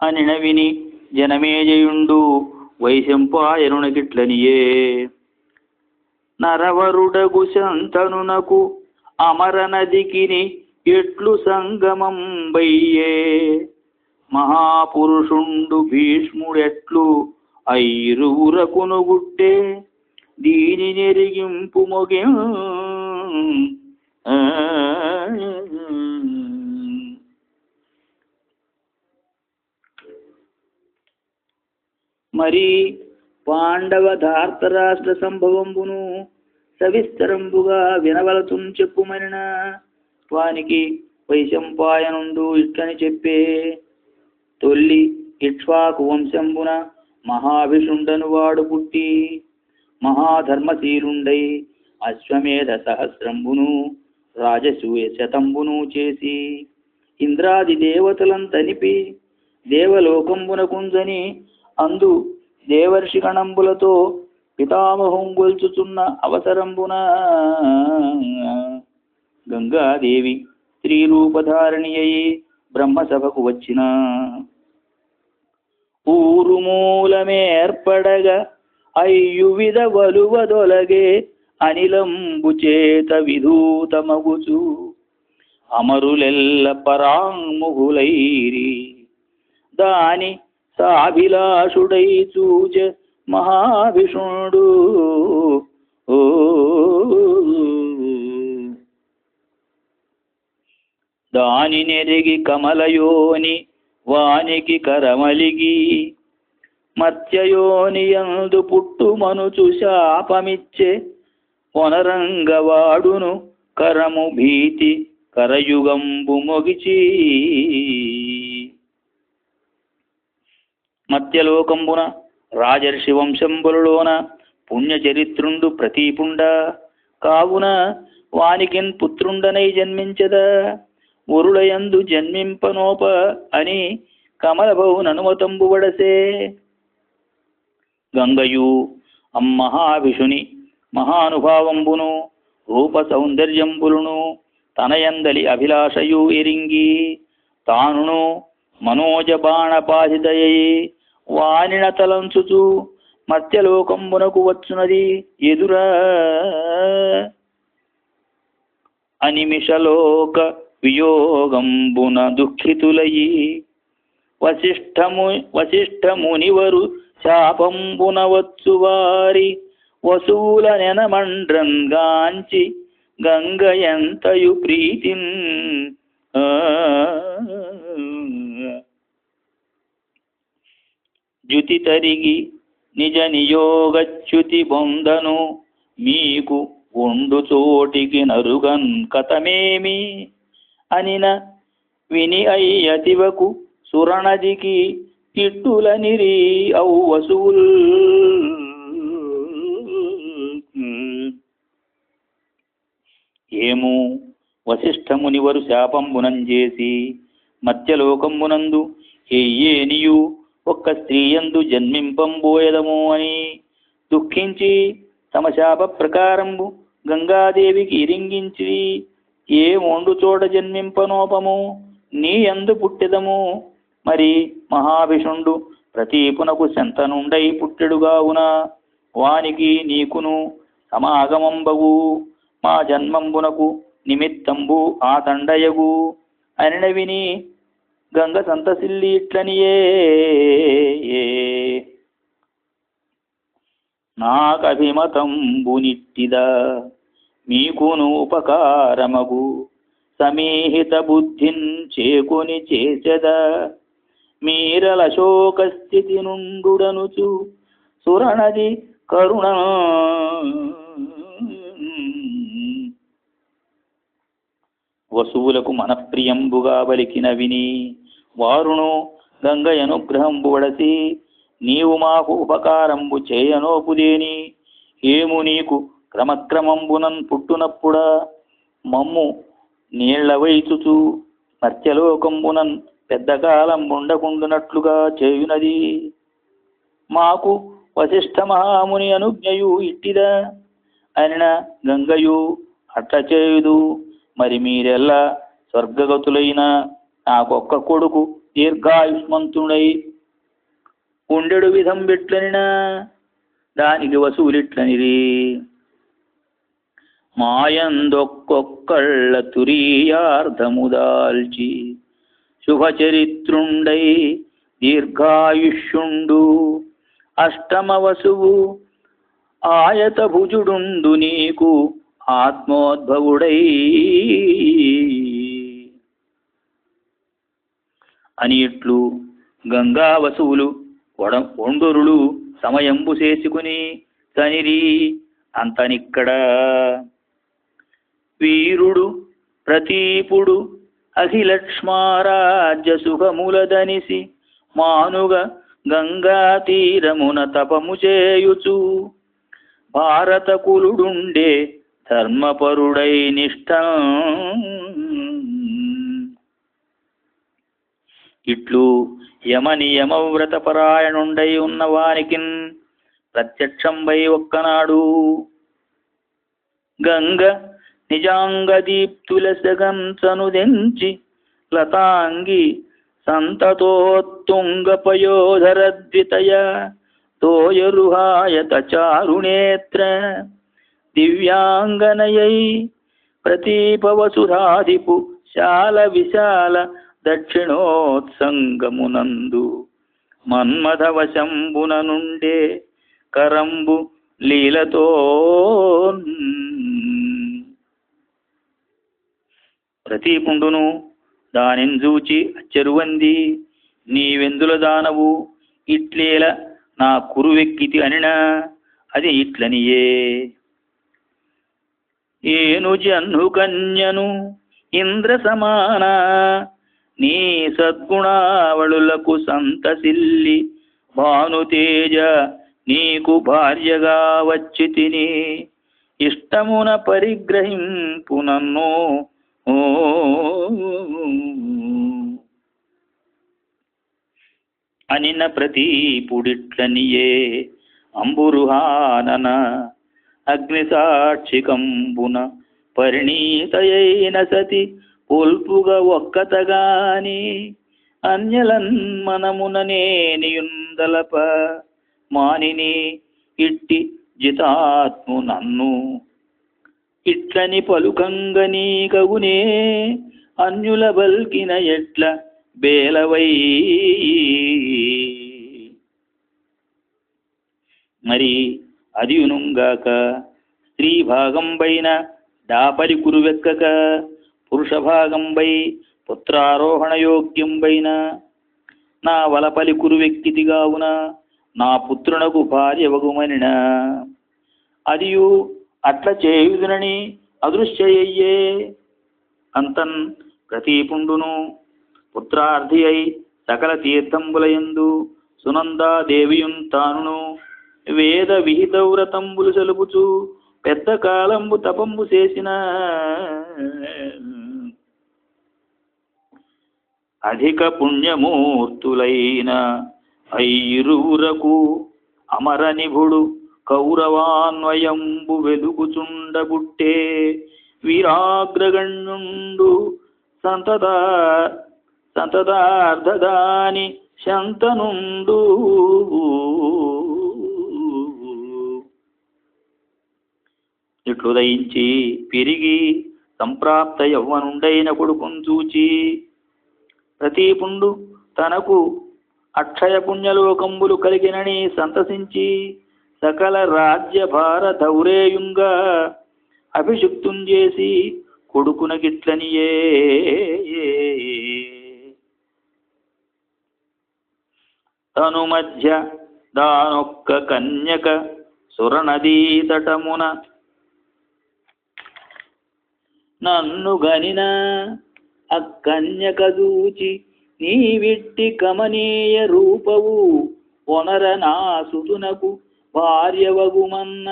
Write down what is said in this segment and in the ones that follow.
అనిన విని జనమేజయుండు వైశంపాయనునకిట్లనియే నరవరుడగు శంతనునకు అమర నదికిని ఎట్లు సంగమం బయ్యే మహాపురుషుండు భీష్ముడెట్లు ఐరువురకును గుట్టే దీని నెరిగింపు మొగి మరి పాండవ ధార్తరాష్ట్ర సంభవంబును సవిస్తరంబుగా వినవలతుం చెప్పుమనిన వానికి వైశంపాయనుండు ఇట్లని చెప్పే. తొల్లి ఇక్ష్వాకు వంశంబున మహావిషుండను వాడు పుట్టి మహాధర్మశీలుండై అశ్వమేధ సహస్రంబును రాజసూయ శతంబును చేసి ఇంద్రాది దేవతలం తనిపి దేవలోకంబున కుంజని అందు దేవర్షి గణంబులతో పితామహం గొల్చుచున్న అవసరంబున గంగాదేవి స్త్రీరూపధారణి అయి బ్రహ్మసభకు వచ్చిన. ఊరు మూలమేర్పడగా అయ్యువిధ వలువదొలగే అనిలంబు చేత విధూతమగుచు. అమరులెల్ల పరాంగులైరి దాని సాభిలాషుడై చూచ మహావిష్ణుడు. ఓ. దాని నెరిగి కమలయోని వానికి కరమలిగి మత్స్యయోనియందు పుట్టు మనుచు శాపమిచ్చే వనరంగవాడును కరము భీతి కరయుగంబు మొగిచి. మత్యలోకంబున రాజర్షి వంశంబులలోన పుణ్యచరిత్రుండు ప్రతీపుండ. కావున వానికిన్ పుత్రుండనై జన్మించదా. ఉరుడయందు జన్మింపనోప అని కమలబహుననుమతంబు వడసే. గంగయు అమ్మహావిషుని మహానుభావంబును రూప సౌందర్యంబులును తనయందలి అభిలాషయు ఎరింగి. తానును మనోజ బాణపాదితయై వానిన తలంచుచు మత్స్యలోకంబునకు వచ్చునది ఎదురా. అనిమిషలోక వియోగంబున దుఃఖితులయి. వశిష్ఠము వశిష్ఠమునివరు శాపంబున వచ్చు వారి వసూల నెనమండ్రం గాంచి గంగ ఎంతయు ప్రీతిన్. ద్యుతి జ్యుతి తరిగి నిజ నియోగచ్యుతి బొందను మీకు ఉండు చోటికి నరుగన్ కథమేమి? అనిన విని అయ్యతివకు సురణదికి కిట్టులనిరి ఔ వసువుల్ ఏము వశిష్ఠమునివరు శాపంబునంజేసి మత్స్యలోకంబునందు ఎయ్యేనియు ఒక్క స్త్రీయందు జన్మింపంబోయదము అని దుఃఖించి తమ శాప ప్రకారంబు గంగాదేవికి ఇరింగించి ఏ మొండు చోట జన్మింపనోపము? నీ ఎందు పుట్టెదము. మరి మహావిషుండు ప్రతీపునకు శంతనుండై పుట్టెడుగావున? వానికి నీకును సమాగమంబగు. మా జన్మంబునకు నిమిత్తంబు ఆ తండయగు. అనిన విని గంగ సంతసిల్లి ఇట్లనియే. నాకభిమతంబునిట్టిదా. మీకును ఉపకారమగు. సమీహిత బుద్ధిన్ చేకొని చేసెదా మీరల శోక స్థితి నుండుడనుచు సురణది కరుణ వసువులకు మనప్రియంబుగా బలికిన విని వారును గంగయనుగ్రహంబు వడసి నీవు మాకు ఉపకారంబు చేయనోపుదేని ఏము నీకు క్రమక్రమంబునన్ పుట్టునప్పుడా? మమ్ము నీళ్ళవైచుచు మత్స్యలోకంబునన్ పెద్ద కాలం ఉండకుండునట్లుగా చేయునది. మాకు వశిష్ఠ మహాముని అనుజ్ఞయు ఇట్టిదా. అనిన గంగయు అట్ల చేయుదు మరి మీరెల్లా స్వర్గగతులైన నాకొక్క కొడుకు దీర్ఘాయుష్మంతుడై ఉండెడు విధం బిట్లనినా దానికి వసూలిట్లనిది. మాయందొక్కొక్కళ్ళ తురీయార్థముదాల్చి శుభచరిత్రుండై దీర్ఘాయుష్యుండు. అష్టమ వసువు ఆయత భుజుడుండు నీకు ఆత్మోద్భవుడై. అని ఇట్లు గంగా వసువులు వడ ఒండొరులు సమయంబు చేసుకుని తనిరి అంతనిక్కడ. వీరుడు ప్రతీపుడు అఖిలక్ష్మారాజ్య సుఖములదనిసి మానుగ గంగా తీరమున తపము చేయుచు. భారత కులుడుండే ధర్మపరుడై నిష్ఠ ఇట్లు యమనియమవ్రత పరాయణుండై ఉన్నవానికిన్ ప్రత్యక్షంబై ఒక్కనాడు. గంగ నిజాంగ దీప్తుల సగంచనుదెంచి లతాంగి సంతతోత్తుంగపయోధరద్వితయ తోయరుహాయత చారుణేత్ర దివ్యాంగనయై ప్రతీపవసురాధిపు శాల విశాల దక్షిణోత్సంగమునందు మన్మథవశంబున నుండే కరంబు లీలతో ప్రతీపుండును దానింజూచి అచ్చరువంది నీవెందుల దానవు ఇట్లేల నా కురువెక్కితి అనినా అది ఇట్లనియే. ఏను జన్ను కన్యను ఇంద్ర సమాన నీ సద్గుణావళులకు సంతసిల్లి భానుతేజ నీకు భార్యగా వచ్చి తిని ఇష్టమున పరిగ్రహింపు నన్ను. ఓ. అనిన ప్రతీపుడిట్లనియే అంబురుహానన. అగ్నిసాక్షికంబున పరిణీతయైన సతి పొల్పుగా ఒక్కతగాని అన్యలన్ మనమున నేనియుందలప మానిని ఇట్టి జితాత్ము నన్ను. ఇట్లని పలుకంగనీ కగునే అన్యుల బల్కిన ఎట్ల బేలవై? మరి అదియునుంగాక స్త్రీ భాగంబైన దాపరి కురువెక్కక పురుష భాగంబై పుత్రారోహణ యోగ్యంబైన నా వలపలి కురువెక్కితిగావున నా పుత్రునకు భార్య వగుమనిన అదియు అట్ల చేయుదునని అదృశ్యయ్యే అంతన్ ప్రతీపుండును పుత్రార్థి అయి సకల తీర్థంబులయందు సునందా తానును వేద విహిత వ్రతంబులు సలుపుచు పెద్ద కాలంబు తపంబు చేసిన అధిక పుణ్యమూర్తులైన ఐరువురకు అమర నిభుడు కౌరవాన్వయంబు వెదుకుచుండబుట్టే వీరాగ్రగణ్యుండు సంతదా సంతదార్ధదాని శంతనుండు ఇట్లు దయించి పెరిగి సంప్రాప్త యవ్వనుండైన కొడుకును చూచి ప్రతీపుండు తనకు అక్షయ పుణ్యలోకంబులు కలిగినని సంతసించి సకల రాజ్య భార అభిషుక్తుం అభిషిక్తుం చేసి కొడుకునగిట్లనియే తను మధ్య దానొక్క కన్యక సురనదీ తటమున నన్ను గనిన అక్కన్యక దూచి నీ విట్టి కమనీయ రూపవు ఒనర నా సుతునకు భార్యవగుమన్న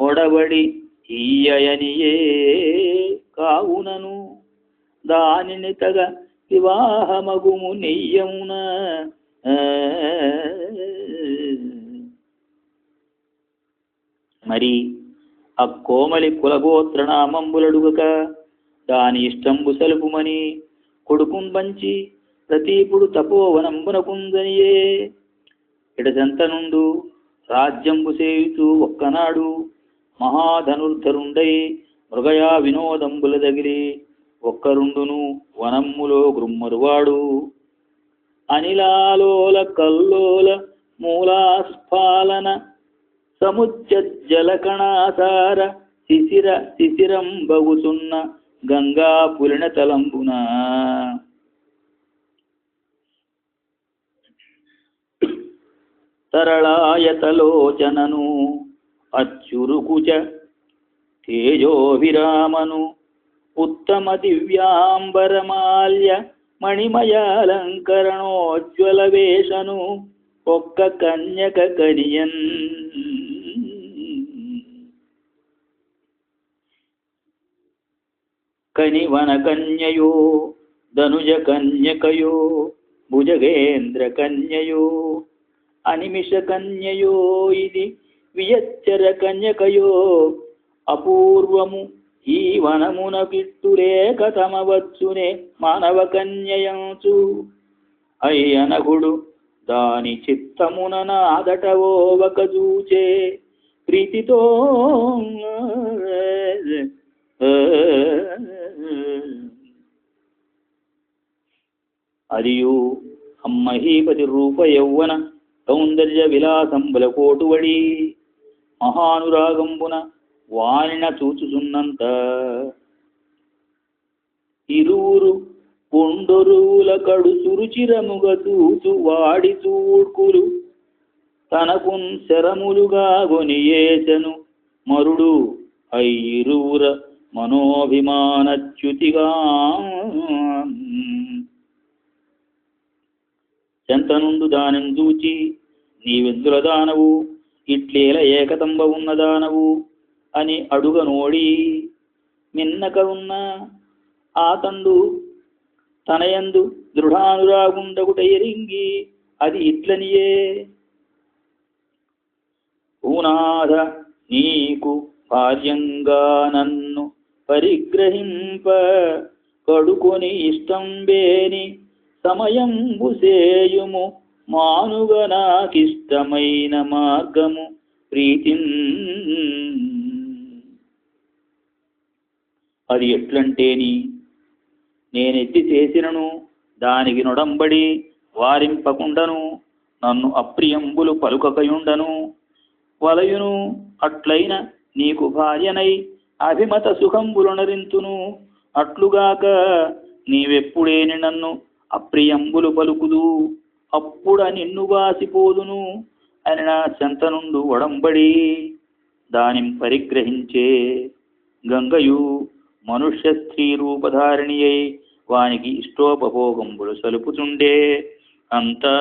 ఒడబడి ఈయనియే కావునను. దానిని తగ వివాహమగుము నెయ్యమున. మరి ఆ కోమలి కులగోత్ర నామంబులడుగక. దాని ఇష్టంబు సలుపుమని కొడుకుం పంచి ప్రతీపుడు తపోవనంబునకుందనియే ఇడజంతనుండు రాజ్యంబు సేయుతూ ఒక్కనాడు మహాధనుర్ధరుండై మృగయా వినోదంబుల దగిలి ఒక్కరుండును వనమ్ములో గృమ్మరువాడు అనిలాలోల కల్లోల మూలాస్ఫాలన సముచ్చజ్జలకణాసార శిశిర శిశిరం బగుసున్న గంగా పులిన తలంబున. తరళాయతలోచనను అచ్చురుకుచ తేజోభిరామను ఉత్తమ దివ్యాంబరమాల్య మణిమయాలంకరణోజ్వల వేషను ఒక్క కన్యక కనియన్. కనివన కన్యయో ధనుజ కన్యకయో భుజగేంద్ర కన్యయో అనిమిష కన్యయో ఇది వియచ్చర కన్యకయో అపూర్వము ఈ వనమున కిట్టులేక తమవచ్చునే మానవ కన్యయంచు అయ్యనగుడు దాని చిత్తమున నాదటవో ఒక చూచే ప్రీతితో అదియు అమ్మహీపతి రూప యౌవన సౌందర్య విలాసంబుల కోటువడి మహానురాగంబున వానిన చూచుచున్నంత. ఇరువురు కొండొరువుల కడు సురుచిరముగ చూచు వాడి చూడ్కులు తనకు శరములుగా కొనియేశను మరుడు అయ్యిరువుర మనోభిమానచ్యుతిగా. చెంతనుండు దానిని చూచి నీవెందుల దానవు ఇట్లేల ఏకతంబ ఉన్న దానవు అని అడుగ నోడి మిన్నక ఉన్న ఆతండు తనయందు దృఢానురాగుండగుట ఎరింగి అది ఇట్లనియే. భూనాథ నీకు భార్యంగా నన్ను పరిగ్రహింప కడుకొని ఇష్టంబేని సమయంబు సేయుము మానుగ నాకిష్టమైన మార్గము ప్రీతి. అది ఎట్లంటేని? నేనెత్తి చేసినను దానికి నొడంబడి వారింపకుండను నన్ను అప్రియంబులు పలుకకయుండను. వలయును అట్లైన నీకు భార్యనై అభిమత సుఖంబులనరింతును అట్లుగాక నీవెప్పుడేని నన్ను అప్రియంబులు పలుకుదు. అప్పుడ నిన్ను వాసిపోదును అని నా చెంతనుండు ఒడంబడి దానిం పరిగ్రహించే గంగయు మనుష్య స్త్రీ రూపధారిణి అయి వానికి ఇష్టోపభోగంబులు సలుపుతుండే. అంతా